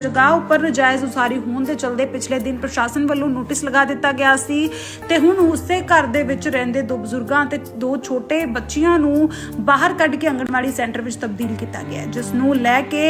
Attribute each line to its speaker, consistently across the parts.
Speaker 1: ਜਗ੍ਹਾ ਉੱਪਰ ਨਜਾਇਜ਼ ਉਸਾਰੀ ਹੋਣ ਦੇ ਚਲਦੇ ਪਿਛਲੇ ਦਿਨ ਪ੍ਰਸ਼ਾਸਨ ਵੱਲੋਂ ਨੋਟਿਸ ਲਗਾ ਦਿੱਤਾ ਗਿਆ ਸੀ ਤੇ ਹੁਣ ਉਸੇ ਘਰ ਦੇ ਵਿੱਚ ਰਹਿੰਦੇ ਦੋ ਬਜ਼ੁਰਗਾਂ ਤੇ ਦੋ ਛੋਟੇ ਬੱਚੀਆਂ ਨੂੰ ਬਾਹਰ ਕੱਢ ਕੇ ਅੰਗਣਵਾੜੀ ਸੈਂਟਰ ਵਿੱਚ ਤਬਦੀਲ ਕੀਤਾ ਗਿਆ ਜਿਸ ਨੂੰ ਲੈ ਕੇ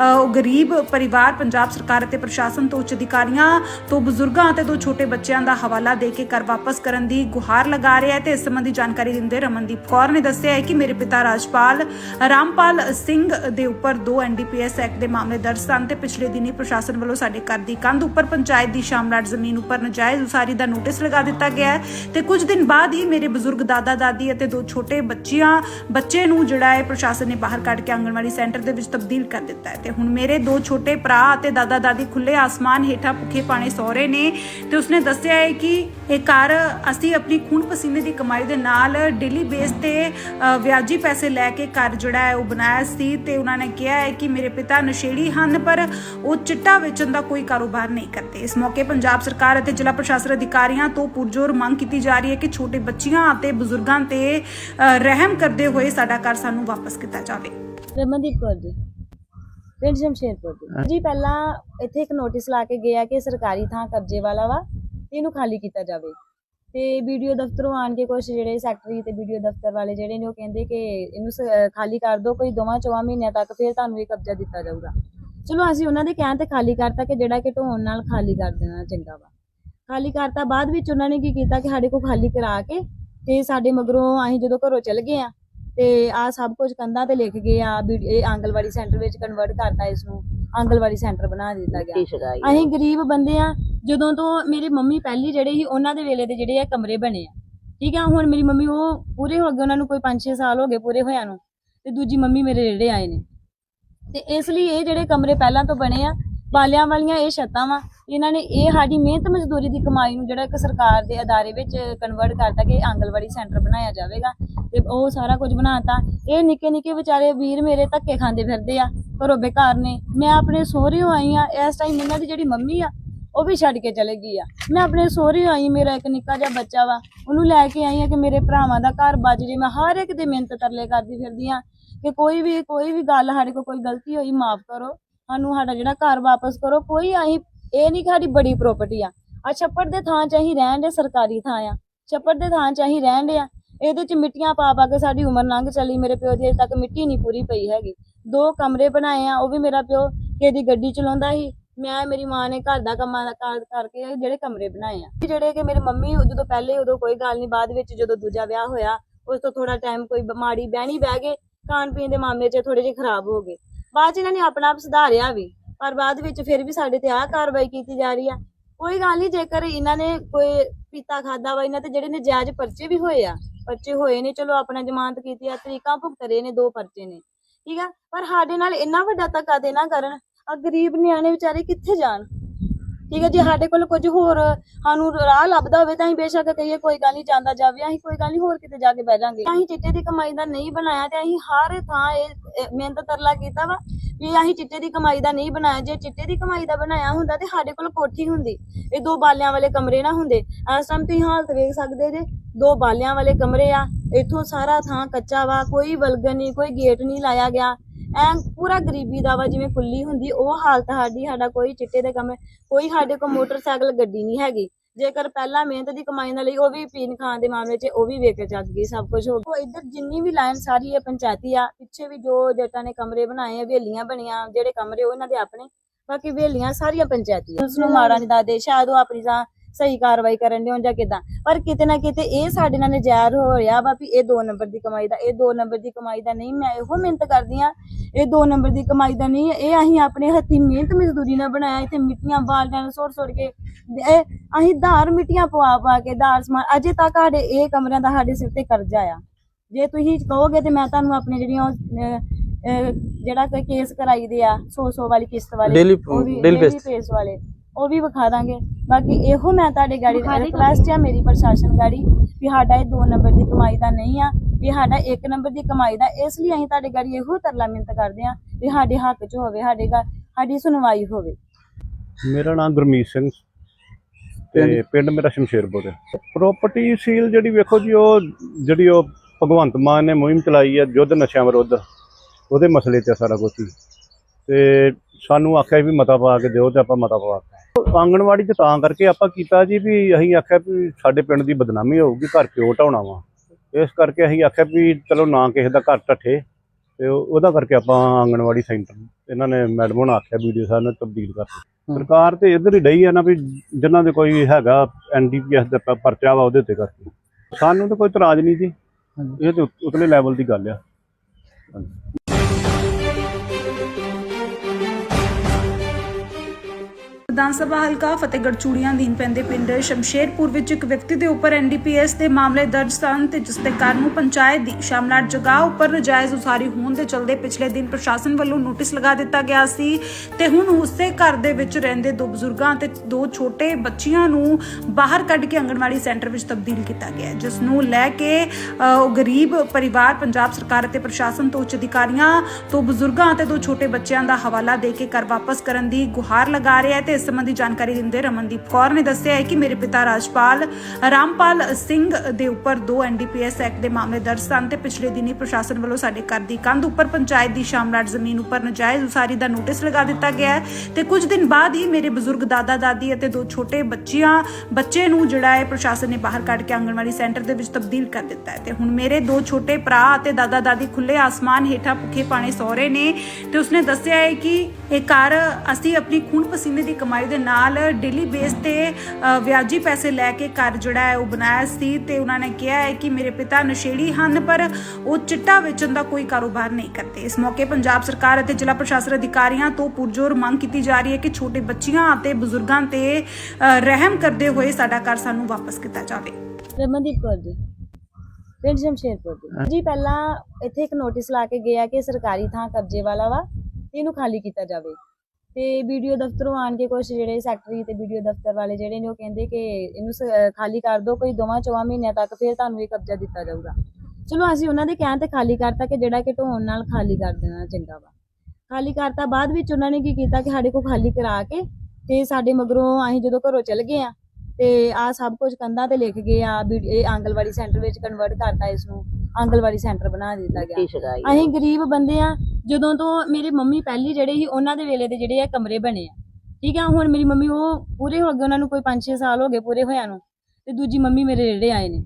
Speaker 1: ਉਹ ਗਰੀਬ ਪਰਿਵਾਰ, ਪੰਜਾਬ ਸਰਕਾਰ ਅਤੇ ਪ੍ਰਸ਼ਾਸਨ ਤੋਂ ਉੱਚ ਅਧਿਕਾਰੀਆਂ ਤੋਂ ਬਜ਼ੁਰਗਾਂ ਅਤੇ ਦੋ ਛੋਟੇ ਬੱਚਿਆਂ ਦਾ ਹਵਾਲਾ ਦੇ ਕੇ ਘਰ ਵਾਪਸ ਕਰਨ ਦੀ ਗੁਹਾਰ ਲਗਾ ਰਿਹਾ ਹੈ ਤੇ ਇਸ ਸੰਬੰਧੀ ਜਾਣਕਾਰੀ ਦਿੰਦੇ ਰਮਨਦੀਪ ਕੌਰ ਨੇ ਦੱਸਿਆ ਹੈ ਕਿ ਮੇਰੇ ਪਿਤਾ ਰਾਜਪਾਲ, ਰਾਮਪਾਲ ਸਿੰਘ ਦੇ ਉੱਪਰ ਦੋ ਐਨਡੀਪੀਐਸ ਐਕਟ ਦੇ ਮਾਮਲੇ ਦਰਜ ਸਨ ਤੇ ਪਿਛਲੇ ਦਿਨੀ ਪ੍ਰਸ਼ਾਸਨ ਵੱਲੋਂ ਸਾਡੇ ਘਰ ਦੀ ਕੰਧ ਉੱਪਰ ਪੰਚਾਇਤ ਦੀ ਸ਼ਾਮਲਾਟ ਜ਼ਮੀਨ ਉੱਪਰ ਨਜਾਇਜ਼ ਉਸਾਰੀ ਦਾ ਨੋਟਿਸ ਲਗਾ ਦਿੱਤਾ ਗਿਆ ਹੈ ਤੇ ਕੁਝ ਦਿਨ ਬਾਅਦ ਹੀ ਮੇਰੇ ਬਜ਼ੁਰਗ ਦਾਦਾ ਦਾਦੀ ਅਤੇ ਦੋ ਛੋਟੇ ਬੱਚਿਆਂ, ਬੱਚੇ ਨੂੰ ਜਿਹੜਾ ਹੈ ਪ੍ਰਸ਼ਾਸਨ ਨੇ ਬਾਹਰ ਕੱਢ ਕੇ ਆਂਗਣਵਾੜੀ ਸੈਂਟਰ ਦੇ ਵਿੱਚ ਤਬਦੀਲ ਕਰ ਦਿੱਤਾ ਹੈ। ਤੇ ਹੁਣ ਮੇਰੇ ਦੋ ਛੋਟੇ ਭਰਾ ਅਤੇ ਦਾਦਾ ਦਾਦੀ ਖੁੱਲੇ ਆਸਮਾਨ ਹੇਠਾਂ ਭੁੱਖੇ ਪਾਣੇ ਸੌ ਨੇ ਤੇ ਉਸਨੇ ਦੱਸਿਆ ਹੈ ਕਿ ਇਹ ਘਰ ਅਸੀਂ ਆਪਣੀ ਖੂਨ ਪਸੀਨੇ ਦੀ ਕਮਾਈ ਦੇ ਨਾਲ ਡੇਲੀ ਬੇਸ ਤੇ ਵਿਆਜੀ ਪੈਸੇ ਲੈ ਕੇ ਘਰ ਜਿਹੜਾ ਹੈ ਉਹ ਬਣਾਇਆ ਸੀ ਤੇ ਉਹਨਾਂ ਨੇ ਕਿਹਾ ਹੈ ਕਿ ਮੇਰੇ ਪਿਤਾ ਨਸ਼ੇੜੀ ਹਨ, ਪਰ ਉਹ ਚਿੱਟਾ ਵੇਚਣ ਦਾ ਕੋਈ ਕਾਰੋਬਾਰ ਨਹੀਂ ਕਰਦੇ। ਇਸ ਮੌਕੇ ਪੰਜਾਬ ਸਰਕਾਰ ਅਤੇ ਜ਼ਿਲ੍ਹਾ ਪ੍ਰਸ਼ਾਸਨ ਅਧਿਕਾਰੀਆਂ ਤੋਂ ਪੁਰਜੋਰ ਮੰਗ ਕੀਤੀ ਜਾ ਰਹੀ ਹੈ ਕਿ ਛੋਟੇ ਬੱਚਿਆਂ ਅਤੇ ਬਜ਼ੁਰਗਾਂ ਤੇ ਰਹਿਮ ਕਰਦੇ ਹੋਏ ਸਾਡਾ ਘਰ ਸਾਨੂੰ ਵਾਪਸ ਕੀਤਾ ਜਾਵੇ।
Speaker 2: ਰਮਨਦੀਪ ਕੌਰ ਜੀ। ਪਿੰਡ ਸ਼ਮਸ਼ੇਰਪੁਰ ਦੀ ਜੀ, ਪਹਿਲਾਂ ਇੱਥੇ ਇੱਕ ਨੋਟਿਸ ਲਾ ਕੇ ਗਿਆ ਕਿ ਸਰਕਾਰੀ ਥਾਂ ਕਬਜ਼ੇ ਵਾਲਾ ਵਾ ਇਹਨੂੰ ਖਾਲੀ ਕੀਤਾ ਜਾਵੇ। ਤੇ ਵੀਡੀਓ ਦਫ਼ਤਰੋਂ ਆਣ ਕੇ ਕੁਝ ਜਿਹੜੇ ਸੈਕਟਰੀ ਤੇ ਵੀਡੀਓ ਦਫ਼ਤਰ ਵਾਲੇ ਜਿਹੜੇ ਨੇ ਉਹ ਕਹਿੰਦੇ ਕਿ ਇਹਨੂੰ ਖਾਲੀ ਕਰ ਦਿਓ ਕੋਈ ਦੋਵਾਂ ਚੋਵਾਂ ਮਹੀਨਿਆਂ ਤੱਕ ਫਿਰ ਤੁਹਾਨੂੰ ਇਹ ਕਬਜ਼ਾ ਦਿੱਤਾ ਜਾਊਗਾ। ਚਲੋ ਅਸੀਂ ਉਹਨਾਂ ਦੇ ਕਹਿਣ ਤੇ ਖਾਲੀ ਕਰਤਾ ਕਿ ਜਿਹੜਾ ਕਿ ਢੋਣ ਨਾਲ ਖਾਲੀ ਕਰ ਦੇਣਾ ਚੰਗਾ ਵਾ। ਖਾਲੀ ਕਰਤਾ ਬਾਅਦ ਵਿੱਚ ਉਹਨਾਂ ਨੇ ਕੀ ਕੀਤਾ ਕਿ ਸਾਡੇ ਕੋਲ ਖਾਲੀ ਕਰਾ ਕੇ ਤੇ ਸਾਡੇ ਮਗਰੋਂ ਅਸੀਂ ਜਦੋਂ ਘਰੋਂ ਚਲ ਗਏ ਆ ਤੇ ਆ ਸਭ ਕੁਝ ਕੰਧਾਂ ਤੇ ਲਿਖ ਗਏ ਆ ਵੀ ਇਹ ਆਂਗਲਵਾੜੀ ਸੈਂਟਰ ਵਿੱਚ ਕਨਵਰਟ ਕਰਤਾ ਇਸ ਨੂੰ ਆਂਗਲਵਾੜੀ ਸੈਂਟਰ ਬਣਾ ਦਿੱਤਾ ਗਿਆ। ਅਸੀਂ ਗਰੀਬ ਬੰਦੇ ਆ ਜਦੋਂ ਤੋਂ ਮੇਰੀ ਮੰਮੀ ਪਹਿਲੀ ਜਿਹੜੇ ਸੀ ਉਹਨਾਂ ਦੇ ਵੇਲੇ ਦੇ ਜਿਹੜੇ ਆ ਕਮਰੇ ਬਣੇ ਆ। ਠੀਕ ਆ ਹੁਣ ਮੇਰੀ ਮੰਮੀ ਉਹ ਪੂਰੇ ਹੋ ਗਏ ਉਹਨਾਂ ਨੂੰ ਕੋਈ 5-6 ਸਾਲ ਹੋ ਗਏ ਪੂਰੇ ਹੋਇਆਂ ਨੂੰ ਤੇ ਦੂਜੀ ਮੰਮੀ ਮੇਰੇ ਜਿਹੜੇ ਆਏ ਨੇ। ਤੇ ਇਸ ਲਈ ਇਹ ਜਿਹੜੇ ਕਮਰੇ ਪਹਿਲਾਂ ਤੋਂ ਬਣੇ ਆ, ਬਾਲਿਆਂ ਵਾਲੀਆਂ ਇਹ ਛੱਤਾਂ ਵਾ। ਇਹਨਾਂ ਨੇ ਇਹ ਸਾਡੀ ਮਿਹਨਤ ਮਜ਼ਦੂਰੀ ਦੀ ਕਮਾਈ ਨੂੰ ਜਿਹੜਾ ਇੱਕ ਸਰਕਾਰ ਦੇ ਅਦਾਰੇ ਵਿੱਚ ਕਨਵਰਟ ਕਰਤਾ ਕਿ ਆਂਗਲਵਾੜੀ ਸੈਂਟਰ ਬਣਾਇਆ ਜਾਵੇਗਾ ਤੇ ਉਹ ਸਾਰਾ ਕੁਝ ਬਣਾਤਾ। ਇਹ ਨਿੱਕੇ ਨਿੱਕੇ ਵਿਚਾਰੇ ਵੀਰ ਮੇਰੇ ਧੱਕੇ ਖਾਂਦੇ ਫਿਰਦੇ ਆ, ਘਰੋਂ ਬੇਕਾਰ ਨੇ। ਮੈਂ ਆਪਣੇ ਸਹੁਰਿਓ ਆਈ ਆ, ਇਸ ਟਾਈਮ ਇਹਨਾਂ ਦੀ ਜਿਹੜੀ ਮੰਮੀ ਆ, ਉਹ ਵੀ ਛੱਡ ਕੇ ਚਲੇ ਗਈ ਆ। ਮੈਂ ਆਪਣੇ ਸਹੁਰੇ ਆਈ, ਮੇਰਾ ਇੱਕ ਨਿੱਕਾ ਜਿਹਾ ਬੱਚਾ ਵਾ। ਉਹਨੂੰ ਲੈ ਕੇ ਆਈ ਆ ਕਿ ਮੇਰੇ ਭਰਾਵਾਂ ਦਾ ਘਰ ਬਚ ਜੇ। ਮੈਂ ਹਰ ਇੱਕ ਦੇ ਮਿਹਨਤ ਤਰਲੇ ਕਰਦੀ ਫਿਰਦੀ ਆ। ਕਿ ਕੋਈ ਵੀ ਕੋਈ ਵੀ ਗੱਲ ਸਾਡੇ ਕੋਲ, ਕੋਈ ਗਲਤੀ ਹੋਈ, ਮਾਫ ਕਰੋ। ਸਾਨੂੰ ਸਾਡਾ ਜਿਹੜਾ ਘਰ ਵਾਪਸ ਕਰੋ, ਕੋਈ ਅਸੀਂ, ਇਹ ਨਹੀਂ ਕਿ ਸਾਡੀ ਬੜੀ ਪ੍ਰਾਪਰਟੀ ਆ। ਆ ਛੱਪੜ ਦੇ ਥਾਂ 'ਚ ਅਸੀਂ ਰਹਿਣ ਦੇ, ਸਰਕਾਰੀ ਥਾਂ ਆ। ਛੱਪੜ ਦੇ ਥਾਂ 'ਚ ਅਸੀਂ ਰਹਿਣ ਦੇ ਆ। ਇਹਦੇ 'ਚ ਮਿੱਟੀਆਂ ਪਾ ਪਾ ਕੇ ਸਾਡੀ ਉਮਰ ਲੰਘ ਚਲੀ। ਮੇਰੇ ਪਿਓ ਦੀ ਅਜੇ ਤੱਕ ਮਿੱਟੀ ਨਹੀਂ ਪੂਰੀ ਪਈ ਹੈਗੀ। ਦੋ ਕਮਰੇ ਬਣਾਏ ਆ, ਉਹ ਵੀ ਮੇਰਾ ਪਿਓ ਕਿਹਦੀ ਗੱਡੀ ਚਲਾਉਂਦਾ ਸੀ। ਮੈਂ, ਮੇਰੀ ਮਾਂ ਨੇ ਘਰ ਦਾ ਕੰਮਾਂ ਦਾ ਕਾਰ ਕਰਕੇ ਜਿਹੜੇ ਕਮਰੇ ਬਣਾਏ ਆ। ਜਿਹੜੇ ਕਿ ਮੇਰੀ ਮੰਮੀ ਜਦੋਂ ਪਹਿਲੇ ਉਦੋਂ ਕੋਈ ਗੱਲ ਨਹੀਂ, ਬਾਅਦ ਵਿੱਚ ਜਦੋਂ ਦੂਜਾ ਵਿਆਹ ਹੋਇਆ, ਉਸ ਤੋਂ ਥੋੜਾ ਟਾਈਮ ਕੋਈ ਬਿਮਾਰੀ ਬਹਿਣੀ ਬਹਿ ਗਏ। ਖਾਣ ਪੀਣ ਦੇ ਮਾਮਲੇ 'ਚ ਥੋੜੇ ਜਿਹੇ ਖਰਾਬ ਹੋ ਗਏ। ਬਾਅਦ 'ਚ ਇਹਨਾਂ ਨੇ ਆਪਣਾ ਆਪ ਸੁਧਾਰਿਆ ਵੀ, ਪਰ ਬਾਅਦ ਵਿੱਚ ਫਿਰ ਵੀ ਸਾਡੇ ਤੇ ਆਹ ਕਾਰਵਾਈ ਕੀਤੀ ਜਾ ਰਹੀ ਆ। ਕੋਈ ਗੱਲ ਨਹੀਂ, ਜੇਕਰ ਇਹਨਾਂ ਨੇ ਕੋਈ ਪੀਤਾ ਖਾਦਾ ਵਾ, ਇਹਨਾਂ ਤੇ ਜਿਹੜੇ ਨਜਾਇਜ਼ ਪਰਚੇ ਵੀ ਹੋਏ ਆ, ਪਰਚੇ ਹੋਏ ਨੇ, ਚਲੋ ਆਪਣਾ ਜ਼ਮਾਨਤ ਕੀਤੀ ਆ, ਤਰੀਕਾਂ ਭੁਗਤ ਰਹੇ ਨੇ, ਦੋ ਪਰਚੇ ਨੇ, ਠੀਕ ਆ? ਪਰ ਸਾਡੇ ਨਾਲ ਇੰਨਾ ਵੱਡਾ ਧੱਕਾ ਤੇ ਨਾ ਕਰਨ ਆ ਗਰੀਬ ਨਿਆਣੇ ਵਿਚਾਰੇ ਕਿੱਥੇ ਜਾਣ? ਠੀਕ ਹੈ, ਜੇ ਸਾਡੇ ਕੋਲ ਕੁਝ ਹੋਰ ਸਾਨੂੰ ਰਾਹ ਲੱਭਦਾ ਹੋਵੇ ਤਾਂ ਅਸੀਂ ਬੇਸ਼ੱਕ ਕਹੀਏ ਕੋਈ ਗੱਲ ਨਹੀਂ, ਜਾਂਦਾ ਜਾਵੇ, ਅਸੀਂ ਕੋਈ ਗੱਲ ਨਹੀਂ, ਹੋਰ ਕਿਤੇ ਜਾ ਕੇ ਬਹਿ ਜਾਾਂਗੇ। ਅਸੀਂ ਚਿੱਟੇ ਦੀ ਕਮਾਈ ਦਾ ਨਹੀਂ ਬਣਾਇਆ ਤੇ ਅਸੀਂ ਹਰ ਥਾਂ ਇਹ ਮਿਹਨਤ ਤਰਲਾ ਕੀਤਾ ਵਾ ਵੀ ਅਸੀਂ ਚਿੱਟੇ ਦੀ ਕਮਾਈ ਦਾ ਨਹੀਂ ਬਣਾਇਆ। ਜੇ ਚਿੱਟੇ ਦੀ ਕਮਾਈ ਦਾ ਬਣਾਇਆ ਹੁੰਦਾ ਤੇ ਸਾਡੇ ਕੋਲ ਕੋਠੀ ਹੁੰਦੀ, ਇਹ ਦੋ ਬਾਲਿਆਂ ਵਾਲੇ ਕਮਰੇ ਨਾ ਹੁੰਦੇ। ਇਸ ਟਾਈਮ ਤੁਸੀਂ ਹਾਲਤ ਵੇਖ ਸਕਦੇ ਜੇ, ਦੋ ਬਾਲਿਆਂ ਵਾਲੇ ਕਮਰੇ ਆ, ਇੱਥੋਂ ਸਾਰਾ ਥਾਂ ਕੱਚਾ ਵਾ, ਕੋਈ ਵਲਗਨ ਨਹੀਂ, ਕੋਈ ਗੇਟ ਨਹੀਂ ਲਾਇਆ ਗਿਆ। ਐ ਪੂਰਾ ਗਰੀਬੀ ਦਾ ਵਾ, ਜਿਵੇਂ ਕੁੱਲੀ ਹੁੰਦੀ, ਉਹ ਹਾਲਤ ਸਾਡੀ, ਸਾਡਾ ਕੋਈ ਚਿੱਟੇ ਦੇ ਕਮਰੇ ਕੋਈ ਸਾਡੇ ਕੋਲ ਮੋਟਰਸਾਈਕਲ, ਗੱਡੀ ਨਹੀਂ ਹੈਗੀ। ਜੇਕਰ ਪਹਿਲਾਂ ਮਿਹਨਤ ਦੀ ਕਮਾਈ ਨਾਲ ਲਈ, ਉਹ ਵੀ ਪੀਣ ਖਾਣ ਦੇ ਮਾਮਲੇ 'ਚ, ਉਹ ਵੀ ਵੇਚ ਚੱਕ ਗਈ, ਸਭ ਕੁਝ ਹੋ ਗਿਆ। ਇੱਧਰ ਜਿੰਨੀ ਵੀ ਲਾਈਨ ਸਾਰੀ ਇਹ ਪੰਚਾਇਤੀ ਆ, ਪਿੱਛੇ ਵੀ ਜੋ ਜੱਟਾਂ ਨੇ ਕਮਰੇ ਬਣਾਏ ਆ, ਹਵੇਲੀਆਂ ਬਣੀਆਂ, ਜਿਹੜੇ ਕਮਰੇ ਉਹਨਾਂ ਦੇ ਆਪਣੇ, ਬਾਕੀ ਹਵੇਲੀਆਂ ਸਾਰੀਆਂ ਪੰਚਾਇਤੀ ਉਸ ਨੂੰ ਮਾੜਾ ਨਹੀਂ ਦੱਸਦੇ ਸ਼ਾਇਦ ਉਹ ਆਪਣੀ ਤਾਂ ਸਹੀ ਕਾਰਵਾਈ ਕਰਨ ਦੇ ਜਾਂ ਕਿਦਾਂ ਪਰ ਕਿਤੇ ਨਾ ਕਿਤੇ ਇਹ ਸਾਡੇ ਨਾਲ ਨਜਾਇਜ਼ ਹੋ ਰਿਹਾ ਵਾ ਵੀ ਇਹ 2 ਨੰਬਰ ਦੀ ਕਮਾਈ ਦਾ ਇਹ 2 ਨੰਬਰ ਦੀ ਕਮਾਈ ਦਾ ਨਹੀਂ ਮੈਂ ਇਹੋ ਮਿਹਨਤ ਕਰਦੀ ਆ ਇਹ 2 ਨੰਬਰ ਦੀ ਕਮਾਈ ਦਾ ਨਹੀਂ ਇਹ ਅਸੀਂ ਆਪਣੇ ਹੱਥੀਂ ਮਿਹਨਤ ਮਜ਼ਦੂਰੀ ਨਾਲ ਬਣਾਇਆ ਇੱਥੇ ਮਿੱਟੀਆਂ ਬਾਲਟਾਂ ਨਾਲ ਸੁੱਟ ਸੁੱਟ ਕੇ ਇਹ ਅਸੀਂ ਧਾਰ ਮਿੱਟੀਆਂ ਪਵਾ ਪਵਾ ਕੇ ਧਾਰ ਸਮਾਨ ਅਜੇ ਤੱਕ ਸਾਡੇ ਇਹ ਕਮਰਿਆਂ ਦਾ ਸਾਡੇ ਸਿਰ ਤੇ ਕਰਜ਼ਾ ਆ ਜੇ ਤੁਸੀਂ ਕਹੋਗੇ ਤੇ ਮੈਂ ਤੁਹਾਨੂੰ ਆਪਣੇ ਜਿਹੜੀਆਂ ਜਿਹੜਾ ਕੋਈ ਕੇਸ ਕਰਾਈ ਦੇ ਆ 100 100 ਵਾਲੀ ਕਿਸ਼ਤ ਵਾਲੇ
Speaker 3: daily basis।
Speaker 2: basis ਵਾਲੇ ਉਹ ਵੀ ਵਿਖਾ ਦਾਂਗੇ। ਬਾਕੀ ਇਹੋ ਮੈਂ ਤੁਹਾਡੇ ਗਾੜੀ ਰਿਕੁਐਸਟ ਆ ਮੇਰੀ ਪ੍ਰਸ਼ਾਸਨ ਗਾੜੀ ਵੀ ਸਾਡਾ ਇਹ 2 ਨੰਬਰ ਦੀ ਕਮਾਈ ਦਾ ਨਹੀਂ ਆ ਵੀ ਸਾਡਾ 1 ਨੰਬਰ ਦੀ ਕਮਾਈ ਦਾ ਇਸ ਲਈ ਅਸੀਂ ਤੁਹਾਡੇ ਗਾੜੀ ਇਹੋ ਤਰਲਾ ਮਿੰਤ ਕਰਦੇ ਆ ਵੀ ਸਾਡੇ ਹੱਕ 'ਚ ਹੋਵੇ ਸਾਡੇ ਘਰ ਸਾਡੀ ਸੁਣਵਾਈ ਹੋਵੇ।
Speaker 4: ਮੇਰਾ ਨਾਮ ਗੁਰਮੀਤ ਸਿੰਘ ਤੇ ਪਿੰਡ? ਮੇਰਾ ਸ਼ਮਸ਼ੇਰਪੁਰ ਪ੍ਰਾਪਰਟੀ ਸੀਲ ਜਿਹੜੀ ਵੇਖੋ ਜੀ ਉਹ ਜਿਹੜੀ ਉਹ ਭਗਵੰਤ ਮਾਨ ਨੇ ਮੁਹਿੰਮ ਚਲਾਈ ਹੈ ਯੁੱਧ ਨਸ਼ਿਆਂ ਵਿਰੁੱਧ ਉਹਦੇ ਮਸਲੇ ਤੇ ਸਾਰਾ ਕੁਝ ਤੇ ਸਾਨੂੰ ਆਖਿਆ ਵੀ ਮਤਾ ਪਾ ਕੇ ਦਿਓ ਤੇ ਆਪਾਂ ਮਤਾ ਪਵਾ ਆਂਗਣਵਾੜੀ 'ਚ ਤਾਂ ਕਰਕੇ ਆਪਾਂ ਕੀਤਾ ਜੀ ਵੀ ਅਸੀਂ ਆਖਿਆ ਵੀ ਸਾਡੇ ਪਿੰਡ ਦੀ ਬਦਨਾਮੀ ਹੋਊਗੀ ਘਰ ਕਿਉਂ ਢਾਉਣਾ ਵਾ। ਇਸ ਕਰਕੇ ਅਸੀਂ ਆਖਿਆ ਵੀ ਚਲੋ ਨਾ ਕਿਸੇ ਦਾ ਘਰ ਢੱਠੇ ਤੇ ਉਹ- ਉਹਦਾ ਕਰਕੇ ਆਪਾਂ ਆਂਗਣਵਾੜੀ ਸੈਂਟਰ ਇਹਨਾਂ ਨੇ ਮੈਡਮ ਨੇ ਆਖਿਆ ਵੀਡੀਓ ਸਾਹਿਬ ਨੇ ਤਬਦੀਲ ਕਰ। ਸਰਕਾਰ ਤੇ ਇੱਧਰ ਹੀ ਡਈ ਆ ਨਾ ਵੀ ਜਿਨ੍ਹਾਂ ਦੇ ਕੋਈ ਹੈਗਾ ਐਨਡੀਪੀਐਸ ਦਾ ਪਰਚਾ ਵਾ ਉਹਦੇ ਤੇ ਕਰਕੇ। ਸਾਨੂੰ ਤਾਂ ਕੋਈ ਇਤਰਾਜ਼ ਨਹੀਂ ਜੀ। ਇਹ ਤੇ ਉਤ- ਉਤਲੇ ਲੈਵਲ ਦੀ ਗੱਲ ਆ।
Speaker 1: ਵਿਧਾਨ ਸਭਾ ਹਲਕਾ ਫਤਿਹਗੜ੍ਹ ਚੂੜੀਆਂ ਅਧੀਨ ਪੈਂਦੇ ਪਿੰਡ ਸ਼ਮਸ਼ੇਰਪੁਰ ਵਿੱਚ ਇੱਕ ਵਿਅਕਤੀ ਦੇ ਉੱਪਰ ਐਨਡੀਪੀਐਸ ਦੇ ਮਾਮਲੇ ਦਰਜ ਸਨ ਤੇ ਜਿਸ ਦੇ ਕਾਰਨ ਨੂੰ ਪੰਚਾਇਤ ਦੀ ਸ਼ਾਮਲਾਟ ਜਗ੍ਹਾ ਉੱਪਰ ਨਜਾਇਜ਼ ਉਸਾਰੀ ਹੋਣ ਦੇ ਚਲਦੇ ਪਿਛਲੇ ਦਿਨ ਪ੍ਰਸ਼ਾਸਨ ਵੱਲੋਂ ਨੋਟਿਸ ਲਗਾ ਦਿੱਤਾ ਗਿਆ ਸੀ ਤੇ ਹੁਣ ਉਸੇ ਘਰ ਦੇ ਵਿੱਚ ਰਹਿੰਦੇ ਦੋ ਬਜ਼ੁਰਗਾਂ ਤੇ ਦੋ ਛੋਟੇ ਬੱਚੀਆਂ ਨੂੰ ਬਾਹਰ ਕੱਢ ਕੇ ਅੰਗਣਵਾੜੀ ਸੈਂਟਰ ਵਿੱਚ ਤਬਦੀਲ ਕੀਤਾ ਗਿਆ ਜਿਸ ਨੂੰ ਲੈ ਕੇ ਉਹ ਗਰੀਬ ਪਰਿਵਾਰ ਪੰਜਾਬ ਸਰਕਾਰ ਅਤੇ ਪ੍ਰਸ਼ਾਸਨ ਤੋਂ ਉੱਚ ਅਧਿਕਾਰੀਆਂ ਤੋਂ ਬਜ਼ੁਰਗਾਂ ਅਤੇ ਦੋ ਛੋਟੇ ਬੱਚਿਆਂ ਦਾ ਹਵਾਲਾ ਦੇ ਕੇ ਘਰ ਵਾਪਸ ਕਰਨ ਦੀ ਗੁਹਾਰ ਲਗਾ ਰਿਹਾ ਹੈ ਤੇ ਇਸ ਸੰਬੰਧੀ ਜਾਣਕਾਰੀ ਦਿੰਦੇ ਰਮਨਦੀਪ ਕੌਰ ਨੇ ਦੱਸਿਆ ਹੈ ਕਿ ਮੇਰੇ ਪਿਤਾ ਰਾਜਪਾਲ ਰਾਮਪਾਲ ਸਿੰਘ ਦੇ ਉੱਪਰ ਦੋ ਐਨਡੀਪੀਐਸ ਐਕਟ ਦੇ ਮਾਮਲੇ ਦਰਜ ਸਨ ਤੇ ਪਿਛਲੇ ਦਿਨੀ ਪ੍ਰਸ਼ਾਸਨ ਵੱਲੋਂ ਸਾਡੇ ਘਰ ਦੀ ਕੰਧ ਉੱਪਰ ਪੰਚਾਇਤ ਦੀ ਸ਼ਾਮਲਾਟ ਜ਼ਮੀਨ ਉੱਪਰ ਨਜਾਇਜ਼ ਉਸਾਰੀ ਦਾ ਨੋਟਿਸ ਲਗਾ ਦਿੱਤਾ ਗਿਆ ਤੇ ਕੁਝ ਦਿਨ ਬਾਅਦ ਹੀ ਮੇਰੇ ਬਜ਼ੁਰਗ ਦਾਦਾ ਦਾਦੀ ਅਤੇ ਦੋ ਛੋਟੇ ਬੱਚੀਆਂ, ਬੱਚੇ ਨੂੰ ਜਿਹੜਾ ਹੈ ਪ੍ਰਸ਼ਾਸਨ ਨੇ ਬਾਹਰ ਕੱਢ ਕੇ ਆਂਗਣਵਾੜੀ ਸੈਂਟਰ ਦੇ ਵਿੱਚ ਤਬਦੀਲ ਕਰ ਦਿੱਤਾ ਹੈ ਤੇ ਹੁਣ ਮੇਰੇ ਦੋ ਛੋਟੇ ਭਰਾ ਅਤੇ ਦਾਦਾ ਦਾਦੀ ਖੁੱਲੇ ਆਸਮਾਨ ਹੇਠਾਂ ਭੁੱਖੇ ਪਾਣੇ ਸੌ ਨੇ ਤੇ ਉਸਨੇ ਦੱਸਿਆ ਹੈ ਕਿ ਇਹ ਘਰ ਅਸੀਂ ਆਪਣੀ ਖੂਨ ਪਸੀਨੇ ਦੀ ਕਮਾਈ ਦੇ ਨਾਲ ਡੇਲੀ ਬੇਸ ਤੇ ਵਿਆਜੀ ਪੈਸੇ ਲੈ ਕੇ ਘਰ ਜਿਹੜਾ ਹੈ ਉਹ ਬਣਾਇਆ ਸੀ ਤੇ ਉਹਨਾਂ ਨੇ ਕਿਹਾ ਹੈ ਕਿ ਮੇਰੇ ਪਿਤਾ ਨਸ਼ੇੜੀ ਹਨ, ਪਰ ਉਹ ਚਿੱਟਾ ਵੇਚਣ ਦਾ ਕੋਈ ਕਾਰੋਬਾਰ ਨਹੀਂ ਕਰਦੇ। ਇਸ ਮੌਕੇ ਪੰਜਾਬ ਸਰਕਾਰ ਅਤੇ ਜ਼ਿਲ੍ਹਾ ਪ੍ਰਸ਼ਾਸਨ ਅਧਿਕਾਰੀਆਂ ਤੋਂ ਪੁਰਜੋਰ ਮੰਗ ਕੀਤੀ ਜਾ ਰਹੀ ਹੈ ਕਿ ਛੋਟੇ ਬੱਚੀਆਂ ਅਤੇ ਬਜ਼ੁਰਗਾਂ ਤੇ ਰਹਿਮ ਕਰਦੇ ਹੋਏ ਸਾਡਾ ਘਰ ਸਾਨੂੰ ਵਾਪਸ ਕੀਤਾ ਜਾਵੇ।
Speaker 2: ਰਮਨਦੀਪ ਕੌਰ ਜੀ। ਪਿੰਡ ਸ਼ਮਸ਼ੇਰਪੁਰ ਦੀ ਜੀ, ਪਹਿਲਾਂ ਇੱਥੇ ਇੱਕ ਨੋਟਿਸ ਲਾ ਕੇ ਗਿਆ ਕਿ ਸਰਕਾਰੀ ਥਾਂ ਕਬਜ਼ੇ ਵਾਲਾ ਵਾ ਇਹਨੂੰ ਖਾਲੀ ਕੀਤਾ ਜਾਵੇ। ਤੇ ਵੀਡੀਓ ਦਫ਼ਤਰੋਂ ਆਣ ਕੇ ਕੁਝ ਜਿਹੜੇ ਸੈਕਟਰੀ ਤੇ ਵੀਡੀਓ ਦਫ਼ਤਰ ਵਾਲੇ ਜਿਹੜੇ ਨੇ ਉਹ ਕਹਿੰਦੇ ਕਿ ਇਹਨੂੰ ਸ- ਖਾਲੀ ਕਰ ਦਿਓ ਕੋਈ ਦੋਵਾਂ ਚੋਵਾਂ ਮਹੀਨਿਆਂ ਤੱਕ ਫਿਰ ਤੁਹਾਨੂੰ ਇਹ ਕਬਜ਼ਾ ਦਿੱਤਾ ਜਾਊਗਾ। ਚਲੋ ਅਸੀਂ ਉਹਨਾਂ ਦੇ ਕਹਿਣ ਤੇ ਖਾਲੀ ਕਰਤਾ ਕਿ ਜਿਹੜਾ ਕਿ ਢੋਣ ਨਾਲ ਖਾਲੀ ਕਰ ਦੇਣਾ ਚੰਗਾ ਵਾ। ਖਾਲੀ ਕਰਤਾ ਬਾਅਦ ਵਿੱਚ ਉਹਨਾਂ ਨੇ ਕੀ ਕੀਤਾ ਕਿ ਸਾਡੇ ਕੋਲ ਖਾਲੀ ਕਰਾ ਕੇ ਤੇ ਸਾਡੇ ਮਗਰੋਂ ਅਸੀਂ ਜਦੋਂ ਘਰੋਂ ਚਲ ਗਏ ਆ ਤੇ ਆ ਸਭ ਕੁਝ ਕੰਧਾਂ ਤੇ ਲਿਖ ਗਏ ਆ ਵੀ ਇਹ ਆਂਗਲਵਾੜੀ ਸੈਂਟਰ ਵਿੱਚ ਕਨਵਰਟ ਕਰਤਾ ਇਸ ਨੂੰ ਆਂਗਲਵਾੜੀ ਸੈਂਟਰ ਬਣਾ ਦਿੱਤਾ ਗਿਆ। ਅਸੀਂ ਗਰੀਬ ਬੰਦੇ ਆ ਜਦੋਂ ਤੋਂ ਮੇਰੀ ਮੰਮੀ ਪਹਿਲੀ ਜਿਹੜੇ ਸੀ, ਉਹਨਾਂ ਦੇ ਵੇਲੇ ਦੇ ਜਿਹੜੇ ਆ ਕਮਰੇ ਬਣੇ ਆ। ਠੀਕ ਆ, ਹੁਣ ਮੇਰੀ ਮੰਮੀ ਉਹ ਪੂਰੇ ਹੋ ਗਏ, ਉਹਨਾਂ ਨੂੰ ਕੋਈ 5-6 ਸਾਲ ਹੋ ਗਏ ਪੂਰੇ ਹੋਇਆਂ ਨੂੰ। ਤੇ ਦੂਜੀ ਮੰਮੀ ਮੇਰੇ ਜਿਹੜੇ ਆਏ ਨੇ।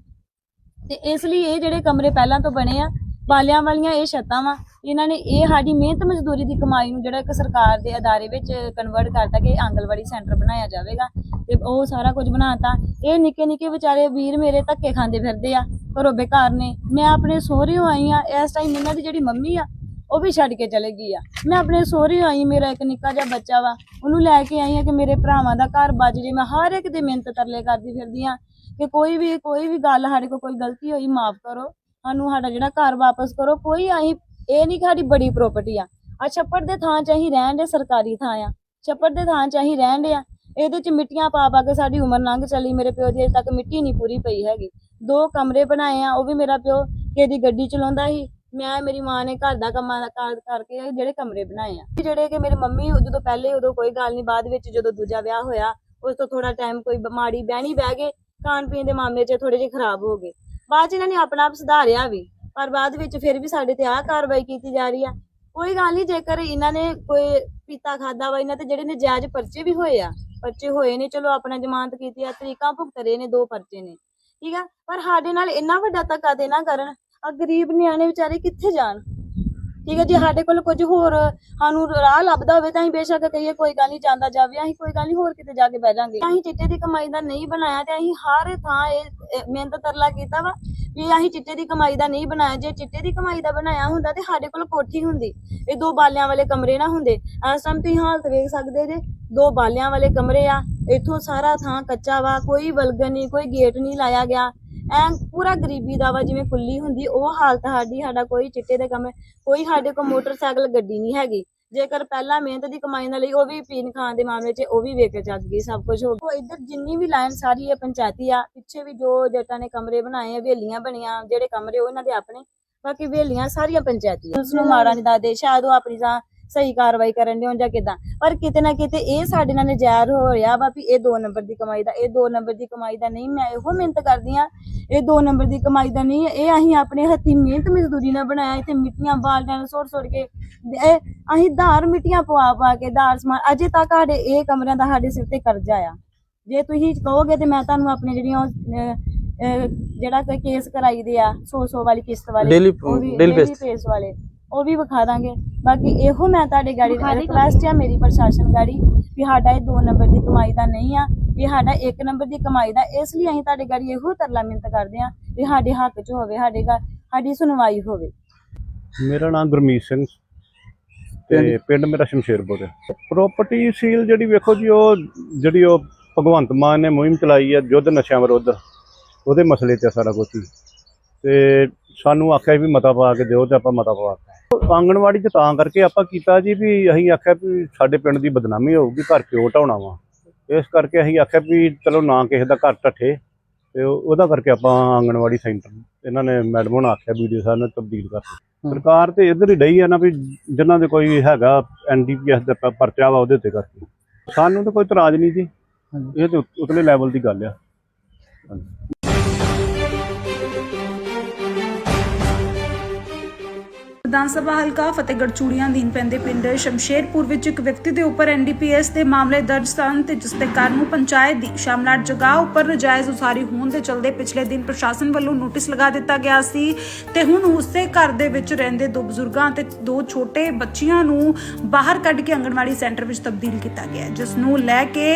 Speaker 2: ਤੇ ਇਸ ਲਈ ਇਹ ਜਿਹੜੇ ਕਮਰੇ ਪਹਿਲਾਂ ਤੋਂ ਬਣੇ ਆ, ਬਾਲਿਆਂ ਵਾਲੀਆਂ ਇਹ ਛੱਤਾਂ ਵਾ। ਇਹਨਾਂ ਨੇ ਇਹ ਸਾਡੀ ਮਿਹਨਤ ਮਜ਼ਦੂਰੀ ਦੀ ਕਮਾਈ ਨੂੰ ਜਿਹੜਾ ਇੱਕ ਸਰਕਾਰ ਦੇ ਅਦਾਰੇ ਵਿੱਚ ਕਨਵਰਟ ਕਰਤਾ ਕਿ ਆਂਗਲਵਾੜੀ ਸੈਂਟਰ ਬਣਾਇਆ ਜਾਵੇਗਾ। ਤੇ ਉਹ ਸਾਰਾ ਕੁਝ ਬਣਾਤਾ। ਇਹ ਨਿੱਕੇ ਨਿੱਕੇ ਵਿਚਾਰੇ ਵੀਰ ਮੇਰੇ ਧੱਕੇ ਖਾਂਦੇ ਫਿਰਦੇ ਆ, ਘਰੋਂ ਬੇਕਾਰ ਨੇ। ਮੈਂ ਆਪਣੇ ਸਹੁਰਿਓ ਆਈ ਆ, ਇਸ ਟਾਈਮ ਇਹਨਾਂ ਦੀ ਜਿਹੜੀ ਮੰਮੀ ਆ ਉਹ ਵੀ ਛੱਡ ਕੇ ਚਲੇ ਗਈ ਆ। ਮੈਂ ਆਪਣੇ ਸਹੁਰੇ ਆਈ, ਮੇਰਾ ਇੱਕ ਨਿੱਕਾ ਜਿਹਾ ਬੱਚਾ ਵਾ। ਉਹਨੂੰ ਲੈ ਕੇ ਆਈ ਆ ਕਿ ਮੇਰੇ ਭਰਾਵਾਂ ਦਾ ਘਰ ਬਚ ਜੇ। ਮੈਂ ਹਰ ਇੱਕ ਦੇ ਮਿਹਨਤ ਤਰਲੇ ਕਰਦੀ ਫਿਰਦੀ ਆ ਕਿ ਕੋਈ ਵੀ ਕੋਈ ਵੀ ਗੱਲ ਸਾਡੇ ਕੋਲ, ਕੋਈ ਗਲਤੀ ਹੋਈ, ਮਾਫ ਕਰੋ। ਸਾਨੂੰ ਸਾਡਾ ਜਿਹੜਾ ਘਰ ਵਾਪਸ ਕਰੋ। ਕੋਈ ਅਸੀਂ ਇਹ ਨਹੀਂ ਕਿ ਸਾਡੀ ਬੜੀ ਪ੍ਰਾਪਰਟੀ ਆ। ਆ ਛੱਪੜ ਦੇ ਥਾਂ 'ਚ ਅਸੀਂ ਰਹਿਣ ਦੇ, ਸਰਕਾਰੀ ਥਾਂ ਆ। ਛੱਪੜ ਦੇ ਥਾਂ 'ਚ ਅਸੀਂ ਰਹਿਣ ਦੇ ਆ। ਇਹਦੇ 'ਚ ਮਿੱਟੀਆਂ ਪਾ ਪਾ ਕੇ ਸਾਡੀ ਉਮਰ ਲੰਘ ਚਲੀ। ਮੇਰੇ ਪਿਓ ਦੀ ਅਜੇ ਤੱਕ ਮਿੱਟੀ ਨਹੀਂ ਪੂਰੀ ਪਈ ਹੈਗੀ। ਦੋ ਕਮਰੇ ਬਣਾਏ ਆ, ਉਹ ਵੀ ਮੇਰਾ ਪਿਓ ਕਿਹਦੀ ਗੱਡੀ ਚਲਾਉਂਦਾ ਸੀ। ਮੈਂ, ਮੇਰੀ ਮਾਂ ਨੇ ਘਰ ਦਾ ਕੰਮਾਂ ਦਾ ਕਾਰ ਕਰਕੇ ਜਿਹੜੇ ਕਮਰੇ ਬਣਾਏ ਆ। ਜਿਹੜੇ ਕਿ ਮੇਰੀ ਮੰਮੀ ਜਦੋਂ ਪਹਿਲੇ ਉਦੋਂ ਕੋਈ ਗੱਲ ਨਹੀਂ ਬਾਅਦ ਵਿੱਚ ਜਦੋਂ ਦੂਜਾ ਵਿਆਹ ਹੋਇਆ, ਉਸ ਤੋਂ ਥੋੜਾ ਟਾਈਮ ਕੋਈ ਬਿਮਾਰੀ ਬਹਿਣੀ ਬਹਿ ਗਏ, ਖਾਣ ਪੀਣ ਦੇ ਮਾਮਲੇ 'ਚ ਥੋੜੇ ਜਿਹੇ ਖਰਾਬ ਹੋ ਗਏ। ਬਾਅਦ 'ਚ ਇਹਨਾਂ ਨੇ ਆਪਣਾ ਆਪ ਸੁਧਾਰਿਆ ਵੀ, ਪਰ ਬਾਅਦ ਵਿੱਚ ਫਿਰ ਵੀ ਸਾਡੇ ਤੇ ਆਹ ਕਾਰਵਾਈ ਕੀਤੀ ਜਾ ਰਹੀ ਆ। ਕੋਈ ਗੱਲ ਨਹੀਂ ਜੇਕਰ ਇਹਨਾਂ ਨੇ ਕੋਈ ਪੀਤਾ ਖਾਦਾ ਵਾ, ਇਹਨਾਂ ਤੇ ਜਿਹੜੇ ਨਜਾਇਜ਼ ਪਰਚੇ ਵੀ ਹੋਏ ਆ, ਪਰਚੇ ਹੋਏ ਨੇ, ਚਲੋ ਆਪਣਾ ਜ਼ਮਾਨਤ ਕੀਤੀ ਆ, ਤਰੀਕਾਂ ਭੁਗਤ ਰਹੇ ਨੇ, ਦੋ ਪਰਚੇ ਨੇ। ਠੀਕ ਆ? ਪਰ ਸਾਡੇ ਨਾਲ ਇੰਨਾ ਵੱਡਾ ਧੱਕਾ ਤੇ ਨਾ ਕਰਨ ਆ ਗਰੀਬ ਨਿਆਣੇ ਵਿਚਾਰੇ ਕਿੱਥੇ ਜਾਣ? ਠੀਕ ਹੈ ਜੇ ਸਾਡੇ ਕੋਲ ਕੁਝ ਹੋਰ ਸਾਨੂੰ ਰਾਹ ਲੱਭਦਾ ਹੋਵੇ ਤਾਂ ਅਸੀਂ ਬੇਸ਼ੱਕ ਕਹੀਏ, ਕੋਈ ਗੱਲ ਨਹੀਂ, ਜਾਂਦਾ ਜਾਵੇ, ਅਸੀਂ ਕੋਈ ਗੱਲ ਨਹੀਂ, ਹੋਰ ਕਿਤੇ ਜਾ ਕੇ ਬਹਿ ਜਾਾਂਗੇ। ਅਸੀਂ ਚਿੱਟੇ ਦੀ ਕਮਾਈ ਦਾ ਨਹੀਂ ਬਣਾਇਆ ਤੇ ਅਸੀਂ ਹਰ ਥਾਂ ਇਹ ਮਿਹਨਤ ਤਰਲਾ ਕੀਤਾ ਵਾ ਵੀ ਅਸੀਂ ਚਿੱਟੇ ਦੀ ਕਮਾਈ ਦਾ ਨਹੀਂ ਬਣਾਇਆ। ਜੇ ਚਿੱਟੇ ਦੀ ਕਮਾਈ ਦਾ ਬਣਾਇਆ ਹੁੰਦਾ ਤੇ ਸਾਡੇ ਕੋਲ ਕੋਠੀ ਹੁੰਦੀ, ਇਹ ਦੋ ਬਾਲਿਆਂ ਵਾਲੇ ਕਮਰੇ ਨਾ ਹੁੰਦੇ। ਇਸ ਟਾਈਮ ਤੁਸੀਂ ਹਾਲਤ ਵੇਖ ਸਕਦੇ ਜੇ, ਦੋ ਬਾਲਿਆਂ ਵਾਲੇ ਕਮਰੇ ਆ, ਇੱਥੋਂ ਸਾਰਾ ਥਾਂ ਕੱਚਾ ਵਾ, ਕੋਈ ਵਲਗਨ ਨਹੀਂ, ਕੋਈ ਗੇਟ ਨਹੀਂ ਲਾਇਆ ਗਿਆ। ਐ ਪੂਰਾ ਗਰੀਬੀ ਦਾ ਵਾ, ਜਿਵੇਂ ਖੁੱਲੀ ਹੁੰਦੀ, ਉਹ ਹਾਲਤ ਸਾਡੀ, ਸਾਡਾ ਕੋਈ ਚਿੱਟੇ ਦੇ ਕਮਰੇ ਕੋਈ ਸਾਡੇ ਕੋਲ ਮੋਟਰਸਾਈਕਲ, ਗੱਡੀ ਨਹੀਂ ਹੈਗੀ। ਜੇਕਰ ਪਹਿਲਾਂ ਮਿਹਨਤ ਦੀ ਕਮਾਈ ਨਾਲ ਲਈ ਉਹ ਵੀ ਪੀਣ ਖਾਣ ਦੇ ਮਾਮਲੇ 'ਚ ਉਹ ਵੀ ਵੇਚ ਚੱਕ ਗਈ, ਸਭ ਕੁਝ ਹੋ ਗਿਆ। ਇੱਧਰ ਜਿੰਨੀ ਵੀ ਲਾਈਨ ਸਾਰੀ ਇਹ ਪੰਚਾਇਤੀ ਆ, ਪਿੱਛੇ ਵੀ ਜੋ ਜੱਟਾਂ ਨੇ ਕਮਰੇ ਬਣਾਏ ਆ, ਹਵੇਲੀਆਂ ਬਣੀਆਂ, ਜਿਹੜੇ ਕਮਰੇ ਉਹ ਇਹਨਾਂ ਦੇ ਆਪਣੇ, ਬਾਕੀ ਹਵੇਲੀਆਂ ਸਾਰੀਆਂ ਪੰਚਾਇਤੀ ਉਸ ਨੂੰ ਮਾੜਾ ਨਹੀਂ ਦੱਸਦੇ ਸ਼ਾਇਦ ਉਹ ਆਪਣੀ ਜਾਂ ਸਹੀ ਕਾਰਵਾਈ ਕਰਨ ਦੇ ਹੋਣ ਜਾਂ ਕਿਦਾਂ? ਪਰ ਕਿਤੇ ਨਾ ਕਿਤੇ ਇਹ ਸਾਡੇ ਨਾਲ ਨਜਾਇਜ਼ ਹੋ ਰਿਹਾ ਵਾ ਵੀ ਇਹ 2 ਨੰਬਰ ਦੀ ਕਮਾਈ ਦਾ ਇਹ 2 ਨੰਬਰ ਦੀ ਕਮਾਈ ਦਾ ਨਹੀਂ ਮੈਂ ਇਹੋ ਮਿਹਨਤ ਕਰਦੀ ਆ ਇਹ 2 ਨੰਬਰ ਦੀ ਕਮਾਈ ਦਾ ਨਹੀਂ ਇਹ ਅਸੀਂ ਆਪਣੇ ਹੱਥੀਂ ਮਿਹਨਤ ਮਜ਼ਦੂਰੀ ਨਾਲ ਬਣਾਇਆ ਇੱਥੇ ਮਿੱਟੀਆਂ ਬਾਲਦਿਆਂ ਨੂੰ ਸੁੱਟ ਸੁੱਟ ਕੇ ਇਹ ਅਸੀਂ ਧਾਰ ਮਿੱਟੀਆਂ ਪਵਾ ਪਵਾ ਕੇ ਧਾਰ ਸਮਾਨ ਅਜੇ ਤੱਕ ਸਾਡੇ ਇਹ ਕਮਰਿਆਂ ਦਾ ਸਾਡੇ ਸਿਰ ਤੇ ਕਰਜ਼ਾ ਆ। ਜੇ ਤੁਸੀਂ ਕਹੋਗੇ ਤੇ ਮੈਂ ਤੁਹਾਨੂੰ ਆਪਣੇ ਜਿਹੜੀਆਂ ਜਿਹੜਾ ਕੋਈ ਕੇਸ ਕਰਾਈ ਦੇ ਆ 100 100 ਵਾਲੀ ਕਿਸ਼ਤ ਵਾਲੇ
Speaker 3: daily basis।
Speaker 2: ਪੇਸ ਵਾਲੇ ਉਹ ਵੀ ਵਿਖਾ ਦਾਂਗੇ। ਬਾਕੀ ਇਹੋ ਮੈਂ ਤੁਹਾਡੇ ਗਾੜੀ ਰਿਕੁਐਸਟ ਆ ਮੇਰੀ ਪ੍ਰਸ਼ਾਸਨ ਗਾੜੀ ਵੀ ਸਾਡਾ ਇਹ 2 ਨੰਬਰ ਦੀ ਕਮਾਈ ਦਾ ਨਹੀਂ ਆ ਵੀ ਸਾਡਾ 1 ਨੰਬਰ ਦੀ ਕਮਾਈ ਦਾ ਇਸ ਲਈ ਅਸੀਂ ਤੁਹਾਡੇ ਗਾੜੀ ਇਹੋ ਤਰਲਾ ਮਿੰਤ ਕਰਦੇ ਆ ਵੀ ਸਾਡੇ ਹੱਕ 'ਚ ਹੋਵੇ ਸਾਡੇ ਸਾਡੀ ਸੁਣਵਾਈ ਹੋਵੇ।
Speaker 4: ਮੇਰਾ ਨਾਮ ਗੁਰਮੀਤ ਸਿੰਘ ਤੇ ਪਿੰਡ ਮੇਰਾ ਸ਼ਮਸ਼ੇਰਪੁਰ ਹੈ। ਪ੍ਰਾਪਰਟੀ ਸੀਲ ਜਿਹੜੀ ਵੇਖੋ ਜੀ ਉਹ ਜਿਹੜੀ ਉਹ ਭਗਵੰਤ ਮਾਨ ਨੇ ਮੁਹਿੰਮ ਚਲਾਈ ਹੈ ਯੁੱਧ ਨਸ਼ਿਆਂ ਵਿਰੁੱਧ ਉਹਦੇ ਮਸਲੇ ਤੇ ਸਾਰਾ ਕੁਝ ਤੇ ਸਾਨੂੰ ਆਖਿਆ ਵੀ ਮਤਾ ਪਾ ਕੇ ਦਿਓ ਤੇ ਆਪਾਂ ਮਤਾ ਪਵਾਤਾ ਆਂਗਣਵਾੜੀ ਚ ਤਾਂ ਕਰਕੇ ਆਪਾਂ ਕੀਤਾ ਜੀ ਵੀ ਅਸੀਂ ਆਖਿਆ ਵੀ ਸਾਡੇ ਪਿੰਡ ਦੀ ਬਦਨਾਮੀ ਹੋਊਗੀ ਘਰ ਕਿਉਂ ਢਾਉਣਾ ਵਾ। ਇਸ ਕਰਕੇ ਅਸੀਂ ਆਖਿਆ ਵੀ ਚਲੋ ਨਾ ਕਿਸੇ ਦਾ ਘਰ ਢੱਠੇ ਤੇ ਉਹ- ਉਹਦਾ ਕਰਕੇ ਆਪਾਂ ਆਂਗਣਵਾੜੀ ਸੈਂਟਰ ਇਹਨਾਂ ਨੇ ਮੈਡਮ ਨੇ ਆਖਿਆ ਵੀਡੀਓ ਸਾਹਿਬ ਨੇ ਤਬਦੀਲ ਕਰ। ਸਰਕਾਰ ਤੇ ਇੱਧਰ ਹੀ ਡਈ ਆ ਨਾ ਵੀ ਜਿਨ੍ਹਾਂ ਦੇ ਕੋਈ ਹੈਗਾ ਐਨਡੀਪੀਐਸ ਦਾ ਪਰਚਾ ਵਾ ਉਹਦੇ ਉੱਤੇ ਕਰਕੇ। ਸਾਨੂੰ ਤਾਂ ਕੋਈ ਇਤਰਾਜ਼ ਨਹੀਂ ਜੀ। ਇਹ ਤੇ ਉਤ- ਉਤਲੇ ਲੈਵਲ ਦੀ ਗੱਲ ਆ।
Speaker 1: ਵਿਧਾਨ ਸਭਾ ਹਲਕਾ ਫਤਿਹਗੜ੍ਹ ਚੂੜੀਆਂ ਦੀਨ ਪੈਂਦੇ ਪਿੰਡ ਸ਼ਮਸ਼ੇਰਪੁਰ ਵਿੱਚ ਇੱਕ ਵਿਅਕਤੀ ਦੇ ਉੱਪਰ ਐਨਡੀਪੀਐਸ ਦੇ ਮਾਮਲੇ ਦਰਜ ਸਨ ਤੇ ਜਿਸ ਦੇ ਕਾਰਨ ਪੰਚਾਇਤ ਦੀ ਸ਼ਾਮਲਾਟ ਜਗ੍ਹਾ ਉੱਪਰ ਨਜਾਇਜ਼ ਉਸਾਰੀ ਹੋਣ ਦੇ ਚਲਦੇ ਪਿਛਲੇ ਦਿਨ ਪ੍ਰਸ਼ਾਸਨ ਵੱਲੋਂ ਨੋਟਿਸ ਲਗਾ ਦਿੱਤਾ ਗਿਆ ਸੀ ਤੇ ਹੁਣ ਉਸੇ ਘਰ ਦੇ ਵਿੱਚ ਰਹਿੰਦੇ ਦੋ ਬਜ਼ੁਰਗਾਂ ਤੇ ਦੋ ਛੋਟੇ ਬੱਚੀਆਂ ਨੂੰ ਬਾਹਰ ਕੱਢ ਕੇ ਅੰਗਣਵਾੜੀ ਸੈਂਟਰ ਵਿੱਚ ਤਬਦੀਲ ਕੀਤਾ ਗਿਆ ਜਿਸ ਨੂੰ ਲੈ ਕੇ